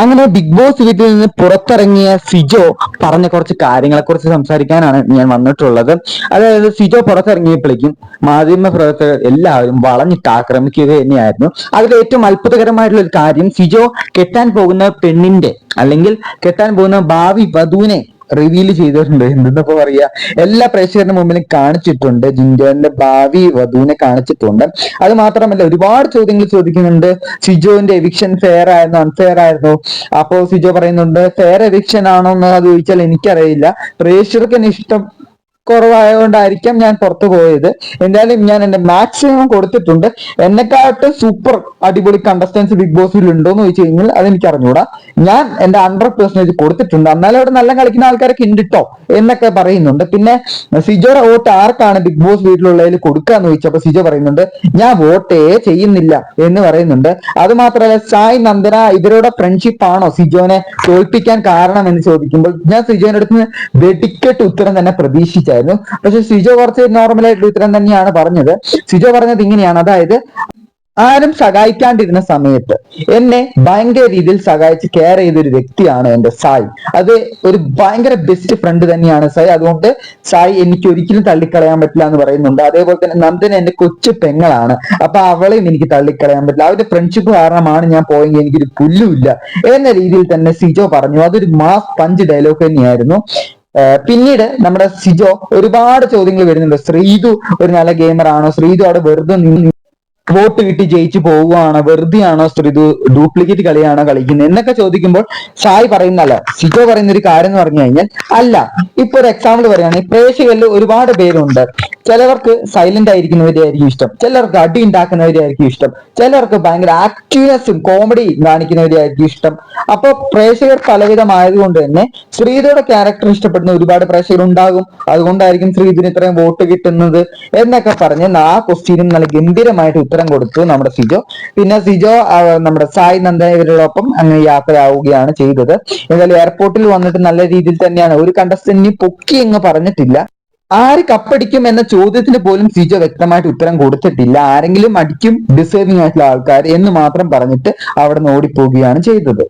അങ്ങനെ big boss വീട്ടിൽ നിന്ന് പുറത്തിറങ്ങിയ സിജോ പറഞ്ഞ കുറച്ച് കാര്യങ്ങളെ കുറിച്ച് സംസാരിക്കാനാണ് ഞാൻ വന്നിട്ടുള്ളത്. അതായത് സിജോ പുറത്തിറങ്ങിയപ്പോഴേക്കും മാധ്യമ പ്രവർത്തകർ എല്ലാവരും വളഞ്ഞിട്ട് ആക്രമിക്കുക തന്നെയായിരുന്നു. അതിൽ ഏറ്റവും അത്ഭുതകരമായിട്ടുള്ള ഒരു കാര്യം സിജോ കെട്ടാൻ പോകുന്ന പെണ്ണിന്റെ അല്ലെങ്കിൽ കെട്ടാൻ പോകുന്ന ഭാവി വധുവിനെ റിവീൽ ചെയ്തിട്ടുണ്ട്. എന്തെന്നൊക്കെ പറയാ? എല്ലാ പ്രേക്ഷകരുടെ മുമ്പിലും കാണിച്ചിട്ടുണ്ട്. ജിൻഡോന്റെ ഭാവി വധുവിനെ കാണിച്ചിട്ടുണ്ട്. അത് മാത്രമല്ല ഒരുപാട് ചോദ്യങ്ങൾ ചോദിക്കുന്നുണ്ട്. സിജോന്റെ എവിക്ഷൻ ഫെയർ ആയിരുന്നു? അൺഫെയർ ആയിരുന്നു? അപ്പോ സിജോ പറയുന്നുണ്ട് ഫെയർ എവിക്ഷൻ ആണോ എന്ന് ചോദിച്ചാൽ എനിക്കറിയില്ല. പ്രേക്ഷകർക്ക് ഇഷ്ടം കുറവായതുകൊണ്ടായിരിക്കാം ഞാൻ പുറത്തു പോയത്. എന്തായാലും ഞാൻ എന്റെ മാക്സിമം കൊടുത്തിട്ടുണ്ട്. എന്നെക്കാട്ട് സൂപ്പർ അടിപൊളി കണ്ടസ്റ്റൻസ് ബിഗ് ബോസിൽ ഉണ്ടോ എന്ന് ചോദിച്ചു കഴിഞ്ഞാൽ അതെനിക്ക് അറിഞ്ഞൂടാ. ഞാൻ എന്റെ ഹൺഡ്രഡ് പെർസെന്റേജ് കൊടുത്തിട്ടുണ്ട്. എന്നാലും അവിടെ നല്ല കളിക്കുന്ന ആൾക്കാരൊക്കെ ഉണ്ട് കേട്ടോ എന്നൊക്കെ പറയുന്നുണ്ട്. പിന്നെ സിജോയുടെ വോട്ട് ആർക്കാണ് ബിഗ് ബോസ് വീട്ടിലുള്ളതിൽ കൊടുക്കാന്ന് ചോദിച്ചപ്പോ സിജോ പറയുന്നുണ്ട് ഞാൻ വോട്ടേ ചെയ്യുന്നില്ല എന്ന് പറയുന്നുണ്ട്. അത് മാത്രമല്ല സായ് നന്ദന ഇവരുടെ ഫ്രണ്ട്ഷിപ്പ് ആണോ സിജോനെ തോൽപ്പിക്കാൻ കാരണം എന്ന് ചോദിക്കുമ്പോൾ ഞാൻ സിജോന്റെ വെടിക്കെട്ട് ഉത്തരം തന്നെ പ്രതീക്ഷിച്ചായിരുന്നു. പക്ഷെ സിജോ കുറച്ച് നോർമലായിട്ട് ഉത്തരം തന്നെയാണ് പറഞ്ഞത്. സിജോ പറഞ്ഞത് ഇങ്ങനെയാണ്. അതായത് ആരും സഹായിക്കാണ്ടിരുന്ന സമയത്ത് എന്നെ ഭയങ്കര രീതിയിൽ സഹായിച്ച് കെയർ ചെയ്ത ഒരു വ്യക്തിയാണ് എന്റെ സായി. അത് ഒരു ഭയങ്കര ബെസ്റ്റ് ഫ്രണ്ട് തന്നെയാണ് സായി. അതുകൊണ്ട് സായി എനിക്ക് ഒരിക്കലും തള്ളിക്കളയാൻ പറ്റില്ല എന്ന് പറയുന്നുണ്ട്. അതേപോലെ തന്നെ നന്ദന എന്റെ കൊച്ചു പെങ്ങളാണ്. അപ്പൊ അവളെയും എനിക്ക് തള്ളിക്കളയാൻ പറ്റില്ല. അവരുടെ ഫ്രണ്ട്ഷിപ്പ് കാരണമാണ് ഞാൻ പോയെങ്കിൽ എനിക്കൊരു പുല്ലുമില്ല. എന്ന രീതിയിൽ തന്നെ സിജോ പറഞ്ഞു. അതൊരു മാസ് പഞ്ച് ഡയലോഗ് തന്നെയായിരുന്നു. പിന്നീട് നമ്മുടെ സിജോ ഒരുപാട് ചോദ്യങ്ങൾ വരുന്നുണ്ട്. ശ്രീതു ഒരു നല്ല ഗെയിമർ ആണോ? ശ്രീതു അവിടെ വെറുതെ വോട്ട് കിട്ടി ജയിച്ചു പോവുകയാണോ. വെറുതെ ആണോ ശ്രീതു ഡ്യൂപ്ലിക്കേറ്റ് കളിയാണോ കളിക്കുന്നത്? എന്നൊക്കെ ചോദിക്കുമ്പോൾ സായി പറയുന്നല്ല സിജോ പറയുന്ന ഒരു കാര്യം എന്ന് പറഞ്ഞു കഴിഞ്ഞാൽ അല്ല ഇപ്പൊ ഒരു എക്സാമ്പിൾ പറയുകയാണെങ്കിൽ പ്രേക്ഷകരിൽ ഒരുപാട് പേരുണ്ട്. ചിലവർക്ക് സൈലന്റ് ആയിരിക്കുന്നവരെ ആയിരിക്കും ഇഷ്ടം. ചിലർക്ക് അടി ഉണ്ടാക്കുന്നവരെ ആയിരിക്കും ഇഷ്ടം. ചിലർക്ക് ഭയങ്കര ആക്റ്റീവ്നെസ്സും കോമഡി കാണിക്കുന്നവരെ ആയിരിക്കും ഇഷ്ടം. അപ്പൊ പ്രേക്ഷകർ പലവിധമായതുകൊണ്ട് തന്നെ ശ്രീധയുടെ ക്യാരക്ടർ ഇഷ്ടപ്പെടുന്ന ഒരുപാട് പ്രേക്ഷകർ ഉണ്ടാകും. അതുകൊണ്ടായിരിക്കും ശ്രീധുവിന് ഇത്രയും വോട്ട് കിട്ടുന്നത് എന്നൊക്കെ പറഞ്ഞ് ആ ക്വസ്റ്റ്യനും നല്ല ഗംഭീരമായിട്ട് കൊടുത്തു നമ്മുടെ സിജോ. പിന്നെ സിജോ നമ്മുടെ സായി നന്ദ ഇവരോടൊപ്പം അങ്ങനെ യാത്രയാവുകയാണ് ചെയ്തത്. എന്തായാലും എയർപോർട്ടിൽ വന്നിട്ട് നല്ല രീതിയിൽ തന്നെയാണ് ഒരു കണ്ടസ്റ്റന്റിനെ പൊക്കി എന്ന് പറഞ്ഞിട്ടില്ല. ആര് കപ്പടിക്കും എന്ന ചോദ്യത്തിന് പോലും സിജോ വ്യക്തമായിട്ട് ഉത്തരം കൊടുത്തിട്ടില്ല. ആരെങ്കിലും അടിക്കും ഡിസേർവിംഗ് ആയിട്ടുള്ള ആൾക്കാർ എന്ന് മാത്രം പറഞ്ഞിട്ട് അവിടെ നിന്ന് ഓടിപ്പോവുകയാണ് ചെയ്തത്.